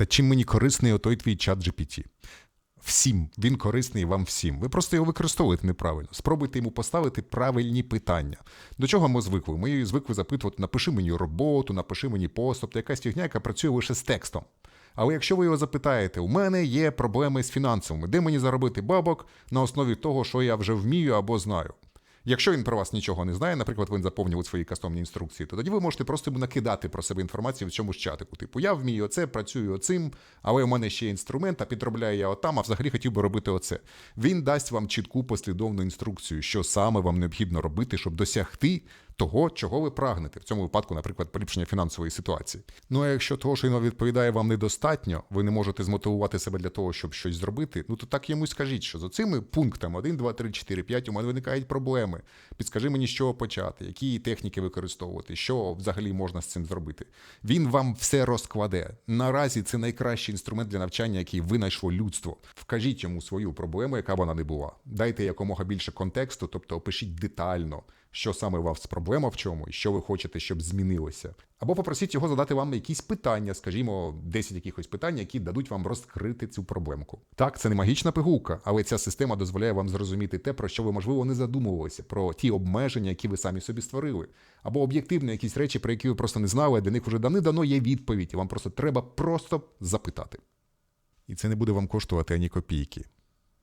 Та чим мені корисний отой твій чат GPT? Всім, він корисний вам всім. Ви просто його використовуєте неправильно. Спробуйте йому поставити правильні питання. До чого ми звикли? Ми звикли запитувати: напиши мені роботу, напиши мені пост, тобто якась фігня, яка працює лише з текстом. Але якщо ви його запитаєте, у мене є проблеми з фінансовими, де мені заробити бабок на основі того, що я вже вмію або знаю. Якщо він про вас нічого не знає, наприклад, він заповнював свої кастомні інструкції, то тоді ви можете просто накидати про себе інформацію в ж чатику. Типу, я вмію оце, працюю оцим, але у мене ще інструмент, а підробляю я отам, а взагалі хотів би робити оце. Він дасть вам чітку послідовну інструкцію, що саме вам необхідно робити, щоб досягти того, чого ви прагнете. В цьому випадку, наприклад, поліпшення фінансової ситуації. Ну а якщо того, що він відповідає вам недостатньо, ви не можете змотивувати себе для того, щоб щось зробити, ну то так йому скажіть, що за цими пунктами 1, 2, 3, 4, 5 у мене виникають проблеми. Підскажи мені, з чого почати, які техніки використовувати, що взагалі можна з цим зробити. Він вам все розкладе. Наразі це найкращий інструмент для навчання, який винайшло людство. Вкажіть йому свою проблему, яка вона не була. Дайте якомога більше контексту, тобто опишіть детально, що саме у вас проблема в чому і що ви хочете, щоб змінилося. Або попросіть його задати вам якісь питання, скажімо, 10 якихось питань, які дадуть вам розкрити цю проблемку. Так, це не магічна пигулка, але ця система дозволяє вам зрозуміти те, про що ви, можливо, не задумувалися, про ті обмеження, які ви самі собі створили, або об'єктивні якісь речі, про які ви просто не знали, а для них вже давно є відповідь, і вам просто треба просто запитати. І це не буде вам коштувати ані копійки.